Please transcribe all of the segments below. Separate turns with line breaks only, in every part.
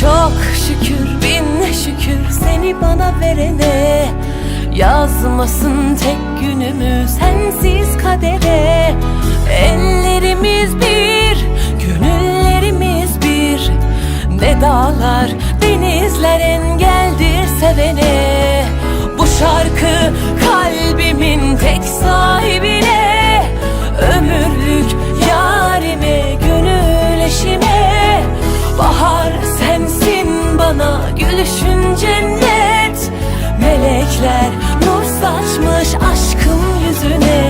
Çok şükür bin şükür seni bana verene. Yazmasın tek günümü sensiz kadere. Ellerimiz bir, gönüllerimiz bir. Ne dağlar, denizler engeldir sevene. Bu şarkı kalbimin tek sahibine. Ömürlük Bahar sensin bana gülüşün cennet. Melekler nur saçmış aşkım yüzüne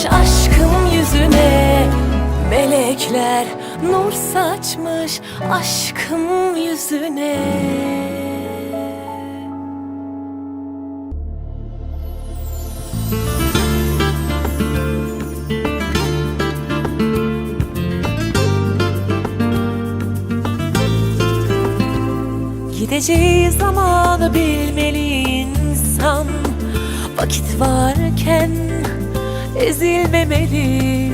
saçmış aşkım yüzüne Melekler nur saçmış aşkım yüzüne. Gideceği zamanı bilmeli insan. Vakit varken ezilmemeli.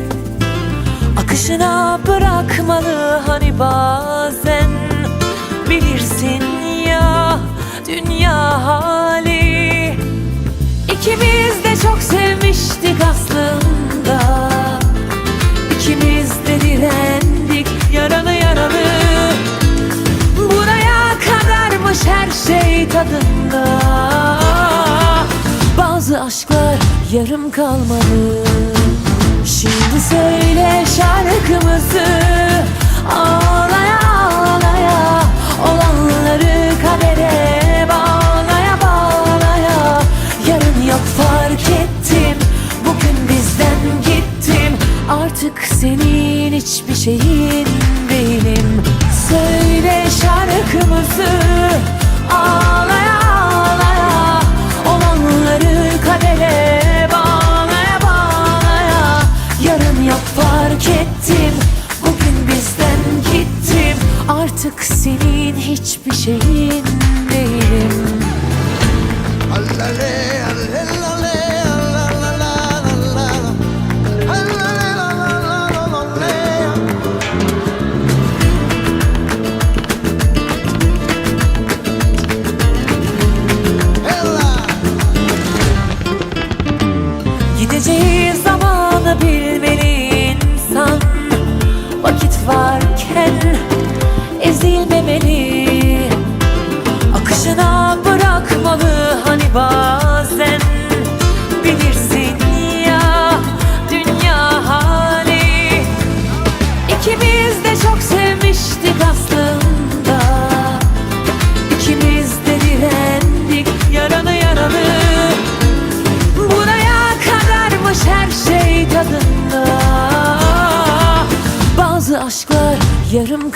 Akışına bırakmalı hani bazen. Bilirsin ya dünya hali. İkimiz de çok sevmiştik aslında. İkimiz de direndik yaralı yaralı. Buraya kadarmış her şey tadında. Bazı aşklar yarım kalmalı Şimdi söyle şarkımızı. Ağlaya ağlaya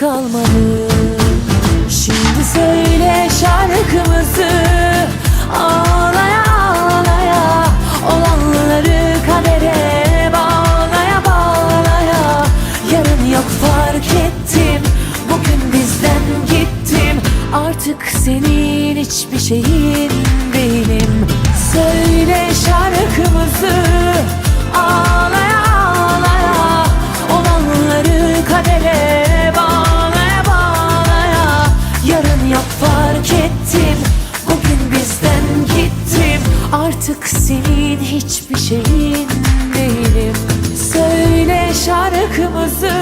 kalmadı. Şimdi söyle şarkımızı. Ağlaya ağlaya Olanları kadere bağlaya bağlaya. Yarın yok fark ettim. Bugün bizden gittim. Artık senin hiçbir şeyin hiçbir şeyin değilim. Söyle şarkımızı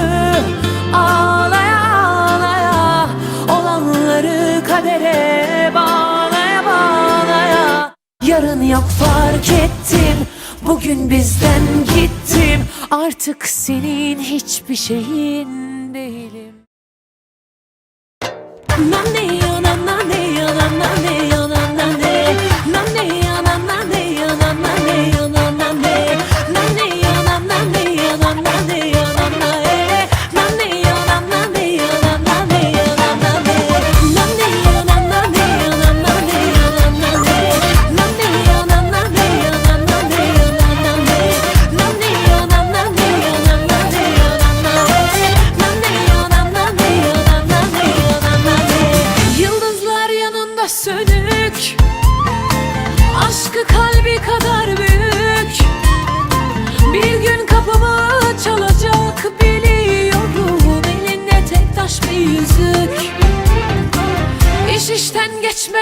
ağlaya ağlaya Olanları kadere bağlaya bağlaya. Yarın yok fark ettim Bugün bizden gittim. Artık senin hiçbir şeyin değilim. Ben değilim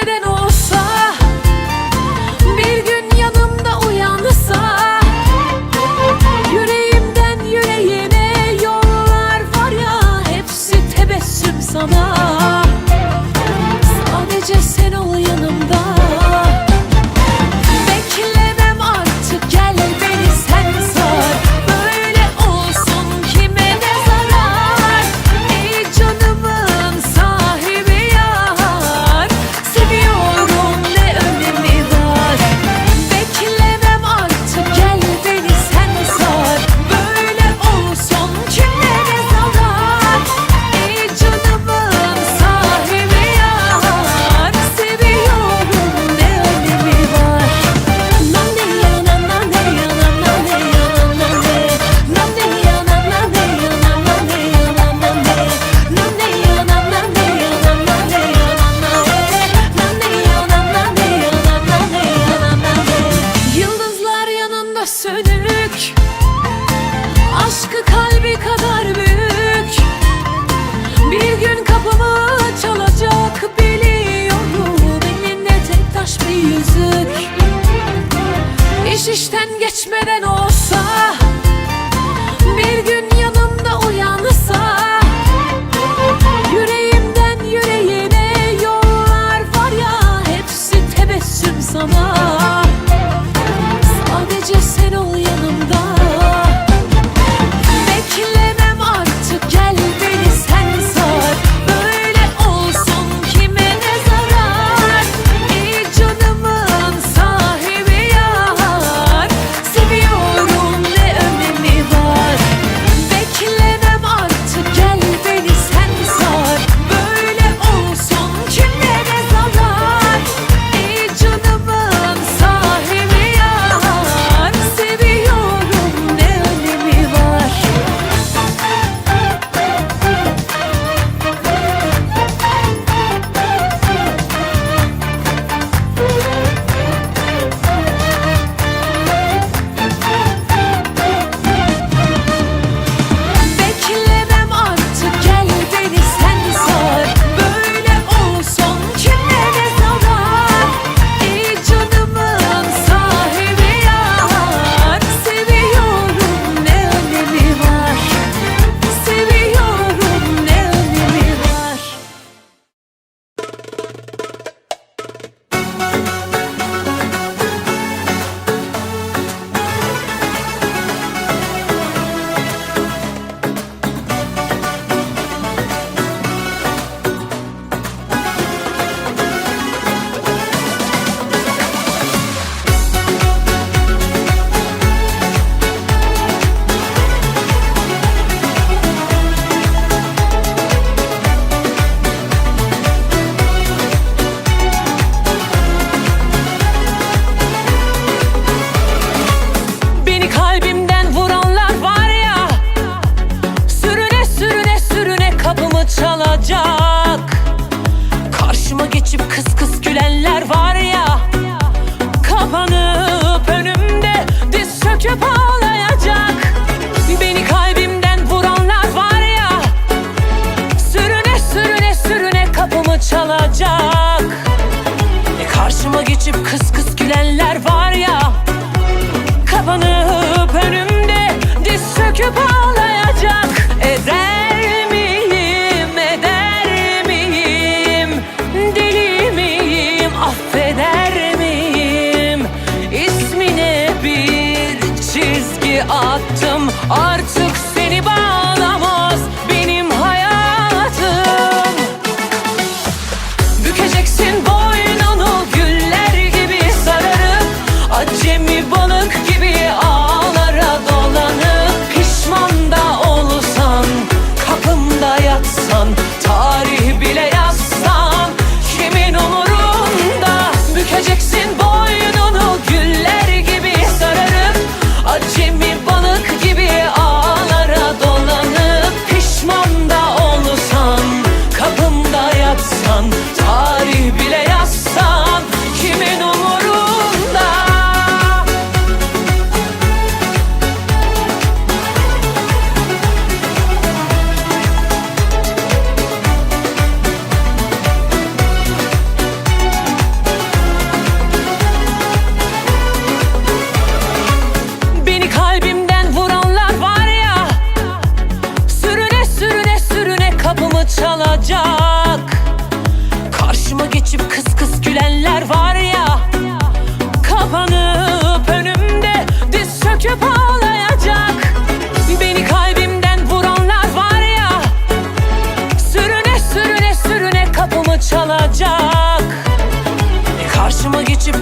bilmeden olsa Aşkı kalbi kadar büyük. Bir gün kapımı çalacak biliyorum. Elinde tek taş bir yüzük. İş işten geçmeden o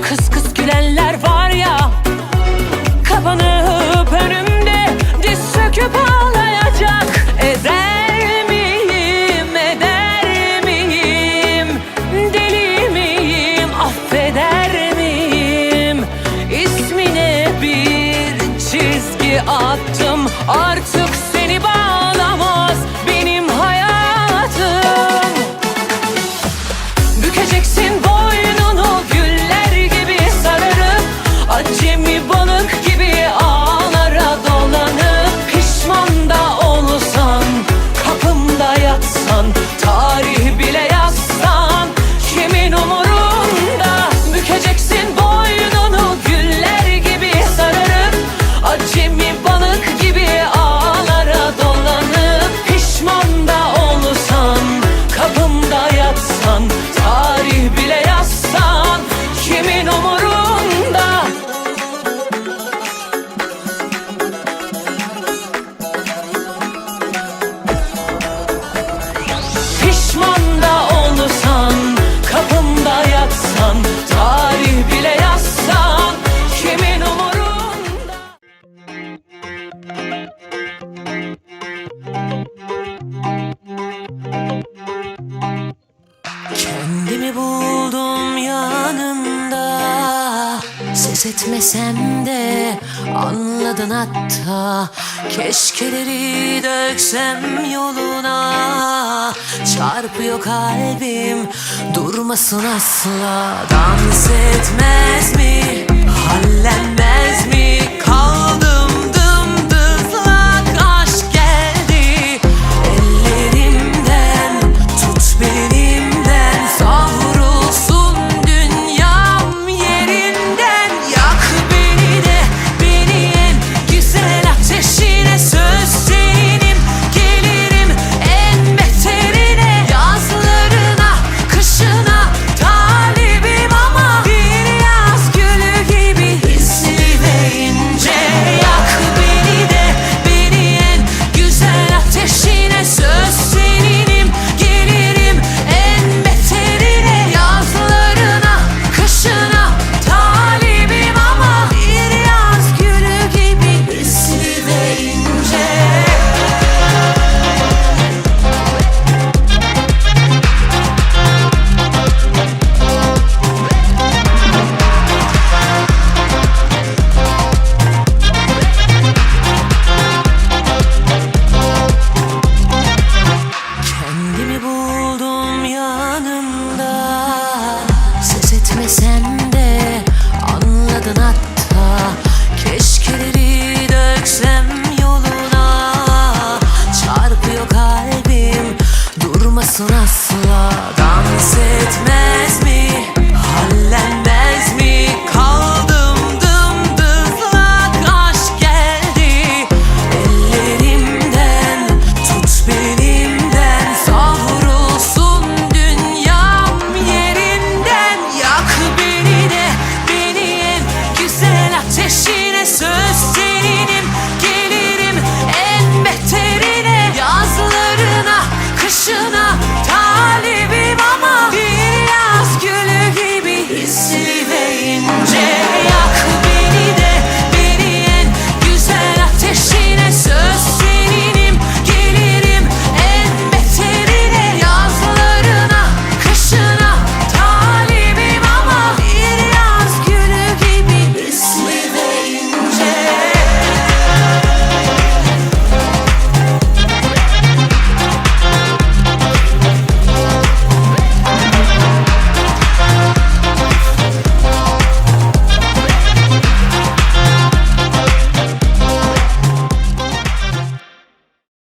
cause, cause Keşkeleri döksem yoluna Çarpıyor kalbim durmasın asla Dans etmez mi? Hallenmez mi? Kaldım dımdızlak aşk geldi Ellerimden tut benimden salla